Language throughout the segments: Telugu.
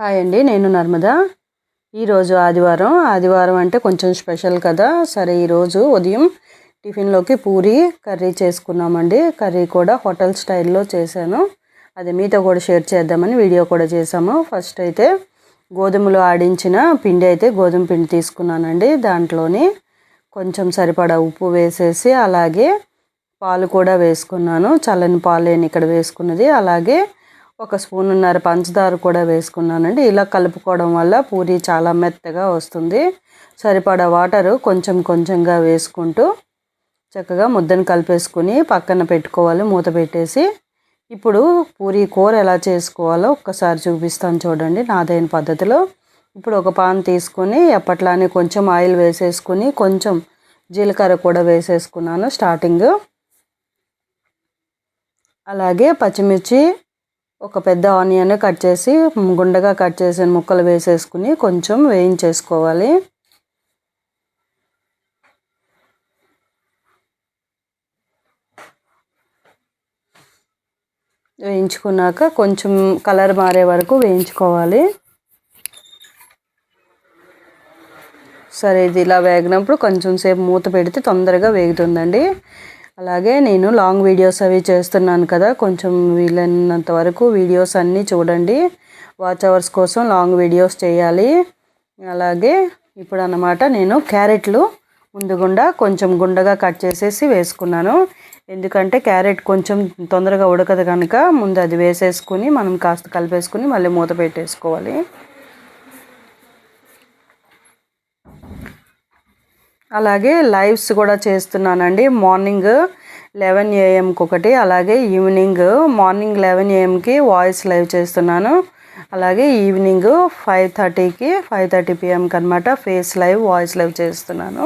హాయ్ అండి నేను నర్మద. ఈరోజు ఆదివారం. ఆదివారం అంటే కొంచెం స్పెషల్ కదా. సరే ఈరోజు ఉదయం టిఫిన్లోకి పూరి కర్రీ చేసుకున్నామండి. కర్రీ కూడా హోటల్ స్టైల్లో చేశాను. అది మీతో కూడా షేర్ చేద్దామని వీడియో కూడా చేసాము ఫస్ట్ అయితే గోధుమలు ఆడించిన పిండి అయితే గోధుమ పిండి తీసుకున్నానండి. దాంట్లోని కొంచెం సరిపడా ఉప్పు వేసేసి అలాగే పాలు కూడా వేసుకున్నాను. చల్లని పాలు నేను ఇక్కడ వేసుకున్నది. అలాగే ఒక స్పూన్నర పంచదార కూడా వేసుకున్నానండి. ఇలా కలుపుకోవడం వల్ల పూరి చాలా మెత్తగా వస్తుంది. సరిపడా వాటరు కొంచెం కొంచెంగా వేసుకుంటూ చక్కగా ముద్దను కలిపేసుకుని పక్కన పెట్టుకోవాలి మూత పెట్టేసి. ఇప్పుడు పూరి కూర ఎలా చేసుకోవాలో ఒక్కసారి చూపిస్తాను చూడండి నాదైన పద్ధతిలో. ఇప్పుడు ఒక పాన్ తీసుకొని ఎప్పట్లానే కొంచెం ఆయిల్ వేసేసుకుని కొంచెం జీలకర్ర కూడా వేసేసుకున్నాను స్టార్టింగ్. అలాగే పచ్చిమిర్చి ఒక పెద్ద ఆనియన్ కట్ చేసి గుండగా కట్ చేసిన ముక్కలు వేసేసుకుని కొంచెం వేయించేసుకోవాలి. వేయించుకున్నాక కొంచెం కలర్ మారే వరకు వేయించుకోవాలి. సరే ఇది ఇలా వేగినప్పుడు కొంచెం సేపు మూత పెడితే తొందరగా వేగుతుందండి. అలాగే నేను లాంగ్ వీడియోస్ అవి చేస్తున్నాను కదా కొంచెం వీలైనంత వరకు వీడియోస్ అన్నీ చూడండి. వాచ్ అవర్స్ కోసం లాంగ్ వీడియోస్ చేయాలి. అలాగే ఇప్పుడు అన్నమాట నేను క్యారెట్లు ముందుగుండా కొంచెం గుండగా కట్ చేసేసి వేసుకున్నాను. ఎందుకంటే క్యారెట్ కొంచెం తొందరగా ఉడకదు కనుక ముందు అది వేసేసుకుని మనం కాస్త కలిపేసుకుని మళ్ళీ మూత పెట్టేసుకోవాలి. అలాగే లైవ్స్ కూడా చేస్తున్నానండి. మార్నింగ్ లెవెన్ ఏఎంకి ఒకటి అలాగే ఈవినింగ్ మార్నింగ్ లెవెన్ ఏఎంకి వాయిస్ లైవ్ చేస్తున్నాను. అలాగే ఈవినింగ్ ఫైవ్ థర్టీకి ఫైవ్ థర్టీ పిఎంకి అనమాట ఫేస్ లైవ్ వాయిస్ లైవ్ చేస్తున్నాను.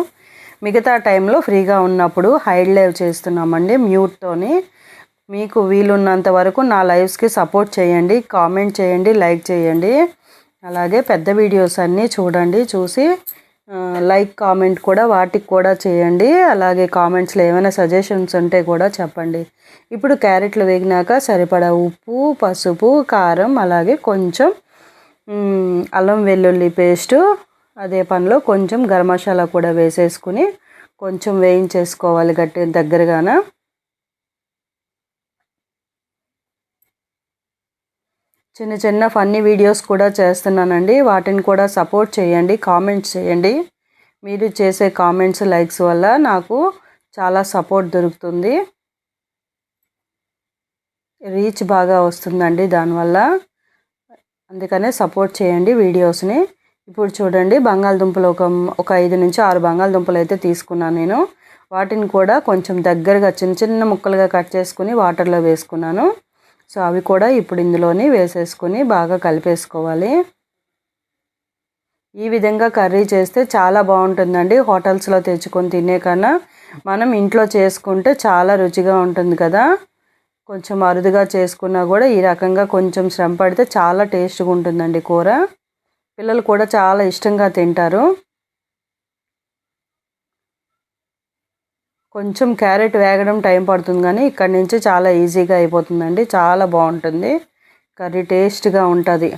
మిగతా టైంలో ఫ్రీగా ఉన్నప్పుడు హైడ్ లైవ్ చేస్తున్నామండి మ్యూట్తోని మీకు వీలున్నంత వరకు నా లైవ్స్కి సపోర్ట్ చేయండి కామెంట్ చేయండి లైక్ చేయండి. అలాగే పెద్ద వీడియోస్ అన్నీ చూడండి చూసి లైక్ కామెంట్ కూడా వాటికి కూడా చేయండి. అలాగే కామెంట్స్లో ఏమైనా సజెషన్స్ ఉంటే కూడా చెప్పండి. ఇప్పుడు క్యారెట్లు వేగినాక సరిపడా ఉప్పు పసుపు కారం అలాగే కొంచెం అల్లం వెల్లుల్లి పేస్టు అదే పనిలో కొంచెం గరం మసాలా కూడా వేసేసుకుని కొంచెం వేయించేసుకోవాలి గట్టి దగ్గరగాన. చిన్న చిన్న ఫన్నీ వీడియోస్ కూడా చేస్తున్నానండి. వాటిని కూడా సపోర్ట్ చేయండి కామెంట్స్ చేయండి. మీరు చేసే కామెంట్స్ లైక్స్ వల్ల నాకు చాలా సపోర్ట్ దొరుకుతుంది. రీచ్ బాగా వస్తుందండి దానివల్ల. అందుకనే సపోర్ట్ చేయండి వీడియోస్ని. ఇప్పుడు చూడండి బంగాళదుంపలు ఒక ఒక ఐదు నుంచి ఆరు బంగాళదుంపలు అయితే తీసుకున్నాను నేను. వాటిని కూడా కొంచెం దగ్గరగా చిన్న చిన్న ముక్కలుగా కట్ చేసుకుని వాటర్లో వేసుకున్నాను. సో అవి కూడా ఇప్పుడు ఇందులోనే వేసేసుకొని బాగా కలిపేసుకోవాలి. ఈ విధంగా కర్రీ చేస్తే చాలా బాగుంటుందండి. హోటల్స్లో తెచ్చుకొని తినే కన్నా మనం ఇంట్లో చేసుకుంటే చాలా రుచిగా ఉంటుంది కదా. కొంచెం అరుదుగా చేసుకున్నా కూడా ఈ రకంగా కొంచెం శ్రమ పడితే చాలా టేస్ట్గా ఉంటుందండి కూర. పిల్లలు కూడా చాలా ఇష్టంగా తింటారు. కొంచెం క్యారెట్ వేగడం టైం పడుతుంది కానీ ఇక్కడ నుంచి చాలా ఈజీగా అయిపోతుందండి. చాలా బాగుంటుంది. కర్రీ టేస్ట్గా ఉంటుంది.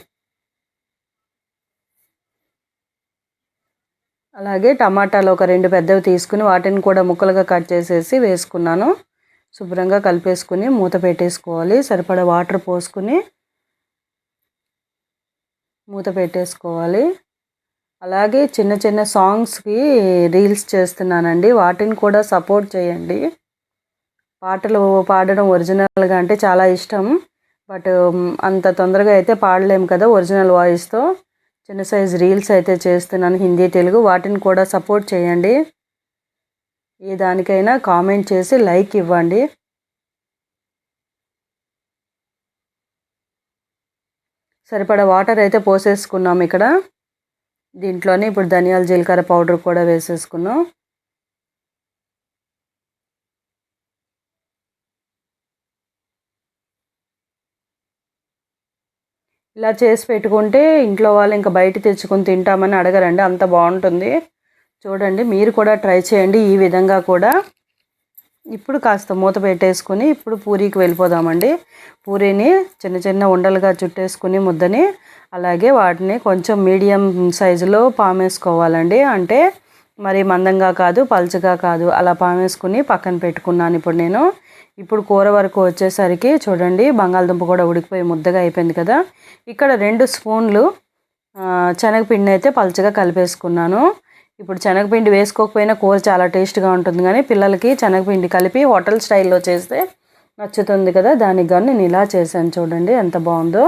అలాగే టమాటాలు ఒక రెండు పెద్దవి తీసుకుని వాటిని కూడా ముక్కలుగా కట్ చేసేసి వేసుకున్నాను. శుభ్రంగా కలిపేసుకుని మూత పెట్టేసుకోవాలి. సరిపడా వాటర్ పోసుకుని మూత పెట్టేసుకోవాలి. అలాగే చిన్న చిన్న సాంగ్స్కి రీల్స్ చేస్తున్నానండి. వాటిని కూడా సపోర్ట్ చేయండి. పాటలు పాడడం ఒరిజినల్గా అంటే చాలా ఇష్టం. బట్ అంత తొందరగా అయితే పాడలేము కదా ఒరిజినల్ వాయిస్తో. చిన్న సైజ్ రీల్స్ అయితే చేస్తున్నాను హిందీ తెలుగు. వాటిని కూడా సపోర్ట్ చేయండి. ఏ దానికైనా కామెంట్ చేసి లైక్ ఇవ్వండి. సరిపడా వాటర్ అయితే పోసేసుకున్నాం ఇక్కడ. దీంట్లోనే ఇప్పుడు ధనియాల జీలకర్ర పౌడర్ కూడా వేసేసుకున్నాం. ఇలా చేసి పెట్టుకుంటే ఇంట్లో వాళ్ళు ఇంకా బయట తెచ్చుకొని తింటామని అడగరండి అంత బాగుంటుంది. చూడండి మీరు కూడా ట్రై చేయండి ఈ విధంగా కూడా. ఇప్పుడు కాస్త మూత పెట్టేసుకుని ఇప్పుడు పూరీకి వెళ్ళిపోదామండి. పూరీని చిన్న చిన్న ఉండలుగా చుట్టేసుకుని ముద్దని అలాగే వాటిని కొంచెం మీడియం సైజులో పామేసుకోవాలండి. అంటే మరి మందంగా కాదు పల్చగా కాదు అలా పామేసుకుని పక్కన పెట్టుకున్నాను ఇప్పుడు నేను. ఇప్పుడు కూర వరకు వచ్చేసరికి చూడండి బంగాళదుంప కూడా ఉడికిపోయి ముద్దగా అయిపోయింది కదా. ఇక్కడ రెండు స్పూన్లు శనగపిండి అయితే పల్చగా కలిపేసుకున్నాను. ఇప్పుడు శనగపిండి వేసుకోకపోయినా కూర చాలా టేస్ట్గా ఉంటుంది కానీ పిల్లలకి శనగపిండి కలిపి హోటల్ స్టైల్లో చేస్తే నచ్చుతుంది కదా. దానికి కానీ నేను ఇలా చేశాను చూడండి ఎంత బాగుందో.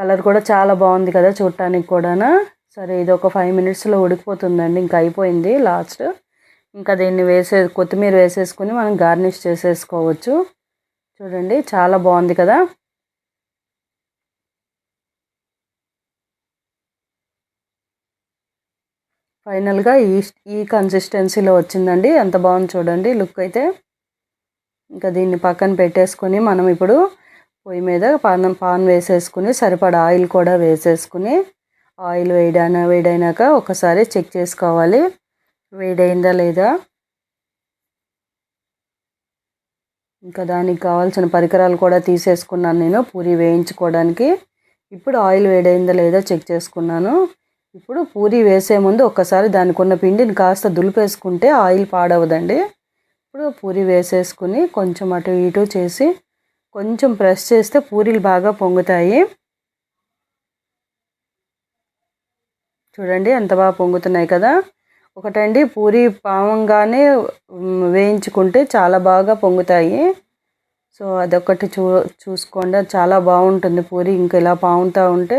కలర్ కూడా చాలా బాగుంది కదా చూడటానికి కూడానా. సరే ఇది ఒక ఫైవ్ మినిట్స్లో ఉడికిపోతుందండి. ఇంకా అయిపోయింది లాస్ట్. ఇంకా దీన్ని వేసే కొత్తిమీర వేసేసుకుని మనం గార్నిష్ చేసేసుకోవచ్చు. చూడండి చాలా బాగుంది కదా. ఫైనల్గా ఈ ఈ కన్సిస్టెన్సీలో వచ్చిందండి. ఎంత బాగుంది చూడండి లుక్ అయితే. ఇంకా దీన్ని పక్కన పెట్టేసుకొని మనం ఇప్పుడు పొయ్యి మీద పాన్ పాన్ వేసేసుకుని సరిపడా ఆయిల్ కూడా వేసేసుకుని ఆయిల్ వేయడాన వేడైనాక ఒకసారి చెక్ చేసుకోవాలి. వేడైందా లేదా? ఇంకా దానికి కావాల్సిన పరికరాలు కూడా తీసేసుకున్నాను నేను పూరి వేయించుకోవడానికి. ఇప్పుడు ఆయిల్ వేడైందా లేదా చెక్ చేసుకున్నాను. ఇప్పుడు పూరి వేసే ముందు ఒక్కసారి దానికి ఉన్న పిండిని కాస్త దులిపేసుకుంటే ఆయిల్ పాడవదండి. ఇప్పుడు పూరి వేసేసుకుని కొంచెం అటు ఇటు చేసి కొంచెం ప్రెస్ చేస్తే పూరీలు బాగా పొంగుతాయి. చూడండి ఎంత బాగా పొంగుతున్నాయి కదా. ఒకటండి పూరి పావంగానే వేయించుకుంటే చాలా బాగా పొంగుతాయి. సో అదొకటి చూ చూసుకోండి. చాలా బాగుంటుంది పూరి. ఇంకా ఇలా పావుతూ ఉంటే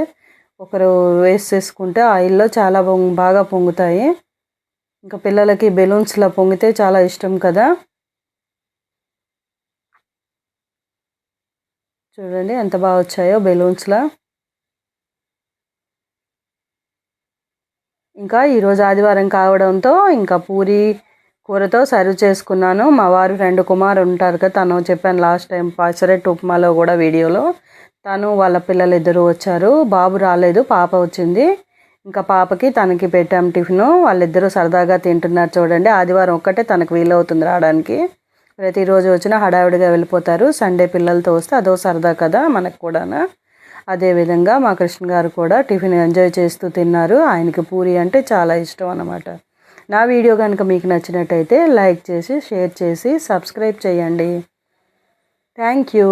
ఒకరు వేసేసుకుంటే ఆయిల్లో చాలా బాగా పొంగుతాయి. ఇంకా పిల్లలకి బెలూన్స్లో పొంగితే చాలా ఇష్టం కదా. చూడండి ఎంత బాగా వచ్చాయో బెలూన్స్లో. ఇంకా ఈరోజు ఆదివారం కావడంతో ఇంకా పూరి కూరతో సర్వ్ చేసుకున్నాను. మా వారు రెండు కుమార్ ఉంటారు కదా తను చెప్పాను లాస్ట్ టైం పాచరెట్ ఉప్మాలో కూడా వీడియోలో. తను వాళ్ళ పిల్లలు ఇద్దరు వచ్చారు. బాబు రాలేదు పాప వచ్చింది. ఇంకా పాపకి తనకి పెట్టాం టిఫిను. వాళ్ళిద్దరూ సరదాగా తింటున్నారు చూడండి. ఆదివారం ఒక్కటే తనకు వీలవుతుంది రావడానికి. ప్రతిరోజు వచ్చినా హడావిడిగా వెళ్ళిపోతారు. సండే పిల్లలతో వస్తే అదో సరదా కదా మనకు కూడా అదేవిధంగా మా కృష్ణ గారు కూడా టిఫిన్ ఎంజాయ్ చేస్తూ తిన్నారు. ఆయనకి పూరి అంటే చాలా ఇష్టం అన్నమాట. నా వీడియో కనుక మీకు నచ్చినట్టయితే లైక్ చేసి షేర్ చేసి సబ్స్క్రైబ్ చేయండి. Thank you.